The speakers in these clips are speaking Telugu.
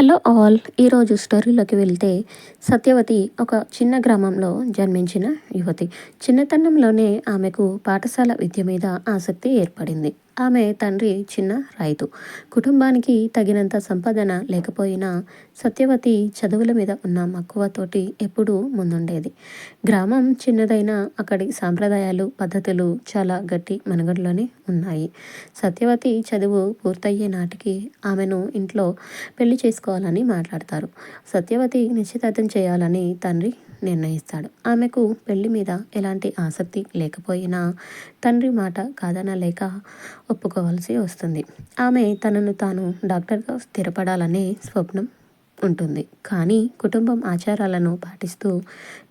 Hello all. ఈరోజు స్టోరీలోకి వెళ్తే సత్యవతి ఒక చిన్న గ్రామంలో జన్మించిన యువతి. చిన్నతనంలోనే ఆమెకు పాఠశాల విద్య మీద ఆసక్తి ఏర్పడింది. ఆమె తండ్రి చిన్న రైతు. కుటుంబానికి తగినంత సంపాదన లేకపోయినా సత్యవతి చదువుల మీద ఉన్న మక్కువతోటి ఎప్పుడూ ముందుండేది. గ్రామం చిన్నదైనా అక్కడి సాంప్రదాయాలు పద్ధతులు చాలా గట్టి మనుగడలోనే ఉన్నాయి. సత్యవతి చదువు పూర్తయ్యే నాటికి ఆమెను ఇంట్లో పెళ్ళి చేసుకోవాలని మాట్లాడతారు. సత్యవతి నిశ్చితార్థం చేయాలని తండ్రి నిర్ణయిస్తాడు. ఆమెకు పెళ్ళి మీద ఎలాంటి ఆసక్తి లేకపోయినా తండ్రి మాట కాదనలేక ఒప్పుకోవాల్సి వస్తుంది. ఆమె తనను తాను డాక్టర్గా స్థిరపడాలనే స్వప్నం ఉంటుంది. కానీ కుటుంబం ఆచారాలను పాటిస్తూ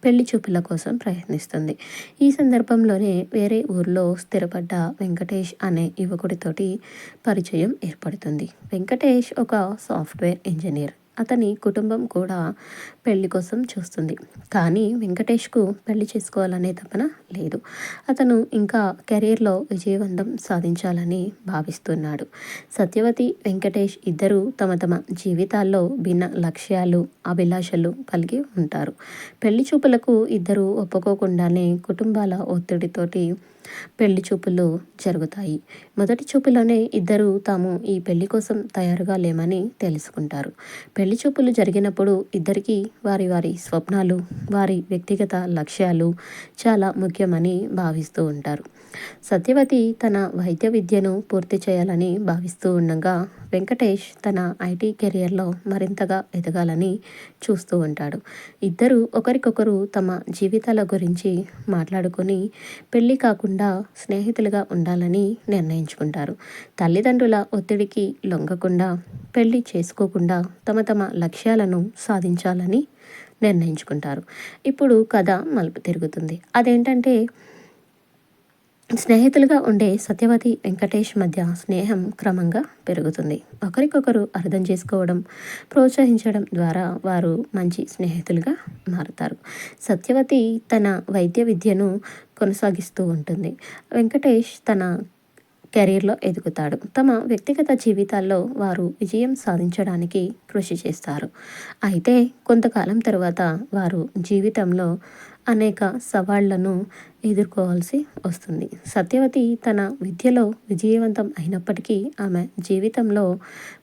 పెళ్ళి చూపుల కోసం ప్రయత్నిస్తుంది. ఈ సందర్భంలోనే వేరే ఊర్లో స్థిరపడ్డ వెంకటేష్ అనే యువకుడితోటి పరిచయం ఏర్పడుతుంది. వెంకటేష్ ఒక సాఫ్ట్వేర్ ఇంజనీర్. అతని కుటుంబం కూడా పెళ్ళి కోసం చూస్తుంది. కానీ వెంకటేష్కు పెళ్ళి చేసుకోవాలనే తపన లేదు. అతను ఇంకా కెరీర్లో విజయవంతం సాధించాలని భావిస్తున్నాడు. సత్యవతి వెంకటేష్ ఇద్దరూ తమ తమ జీవితాల్లో భిన్న లక్ష్యాలు అభిలాషలు కలిగి ఉంటారు. పెళ్ళి చూపులకు ఇద్దరు ఒప్పుకోకుండానే కుటుంబాల ఒత్తిడితోటి పెళ్ళి చూపులు జరుగుతాయి. మొదటి చూపులోనే ఇద్దరు తాము ఈ పెళ్ళి కోసం తయారుగా లేమని తెలుసుకుంటారు. పెళ్ళి చూపులు జరిగినప్పుడు ఇద్దరికీ వారి వారి స్వప్నాలు వారి వ్యక్తిగత లక్ష్యాలు చాలా ముఖ్యమని భావిస్తూ ఉంటారు. సత్యవతి తన వైద్య విద్యను పూర్తి చేయాలని భావిస్తూ ఉండగా వెంకటేష్ తన ఐటీ కెరియర్లో మరింతగా ఎదగాలని చూస్తూ ఉంటాడు. ఇద్దరు ఒకరికొకరు తమ జీవితాల గురించి మాట్లాడుకొని పెళ్ళి కాకుండా స్నేహితులుగా ఉండాలని నిర్ణయించుకుంటారు. తల్లిదండ్రుల ఒత్తిడికి లొంగకుండా పెళ్ళి చేసుకోకుండా తమ తమ లక్ష్యాలను సాధించాలని నిర్ణయించుకుంటారు. ఇప్పుడు కథ మలుపు తిరుగుతుంది. అదేంటంటే స్నేహితులుగా ఉండే సత్యవతి వెంకటేష్ మధ్య స్నేహం క్రమంగా పెరుగుతుంది. ఒకరికొకరు అర్థం చేసుకోవడం ప్రోత్సహించడం ద్వారా వారు మంచి స్నేహితులుగా మారుతారు. సత్యవతి తన వైద్య విద్యను కొనసాగిస్తూ ఉంటుంది. వెంకటేష్ తన కెరీర్లో ఎదుగుతాడు. తమ వ్యక్తిగత జీవితాల్లో వారు విజయం సాధించడానికి కృషి చేస్తారు. అయితే కొంతకాలం తర్వాత వారు జీవితంలో అనేక సవాళ్ళను ఎదుర్కోవాల్సి వస్తుంది. సత్యవతి తన విద్యలో విజయవంతం అయినప్పటికీ ఆమె జీవితంలో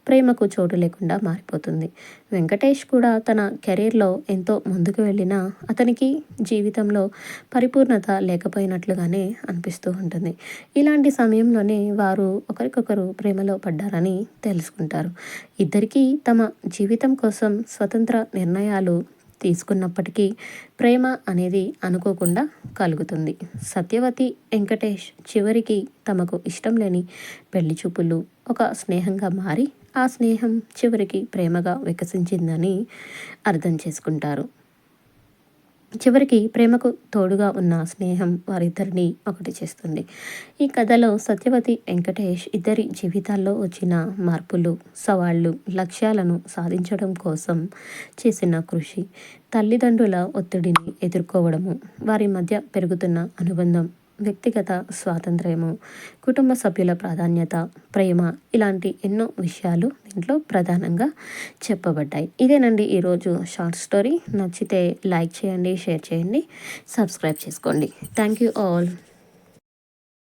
ప్రేమకు చోటు లేకుండా మారిపోతుంది. వెంకటేష్ కూడా తన కెరీర్లో ఎంతో ముందుకు వెళ్ళినా అతనికి జీవితంలో పరిపూర్ణత లేకపోయినట్లుగానే అనిపిస్తూ ఉంటుంది. ఇలాంటి సమయంలోనే వారు ఒకరికొకరు ప్రేమలో పడ్డారని తెలుసుకుంటారు. ఇద్దరికీ తమ జీవితం కోసం స్వతంత్ర నిర్ణయాలు తీసుకున్నప్పటికీ ప్రేమ అనేది అనుకోకుండా కలుగుతుంది. సత్యవతి వెంకటేష్ చివరికి తమకు ఇష్టం లేని పెళ్ళి చూపులు ఒక స్నేహంగా మారి ఆ స్నేహం చివరికి ప్రేమగా వికసించిందని అర్థం చేసుకుంటారు. చివరికి ప్రేమకు తోడుగా ఉన్న స్నేహం వారిద్దరిని ఒకటి చేస్తుంది. ఈ కథలో సత్యవతి వెంకటేష్ ఇద్దరి జీవితాల్లో వచ్చిన మార్పులు సవాళ్ళు లక్ష్యాలను సాధించడం కోసం చేసిన కృషి తల్లిదండ్రుల ఒత్తిడిని ఎదుర్కోవడము వారి మధ్య పెరుగుతున్న అనుబంధం వ్యక్తిగత స్వాతంత్ర్యము కుటుంబ సభ్యుల ప్రాధాన్యత ప్రేమ ఇలాంటి ఎన్నో విషయాలు దీంట్లో ప్రధానంగా చెప్పబడ్డాయి. ఇదేనండి ఈరోజు షార్ట్ స్టోరీ. నచ్చితే లైక్ చేయండి షేర్ చేయండి సబ్స్క్రైబ్ చేసుకోండి. Thank you all.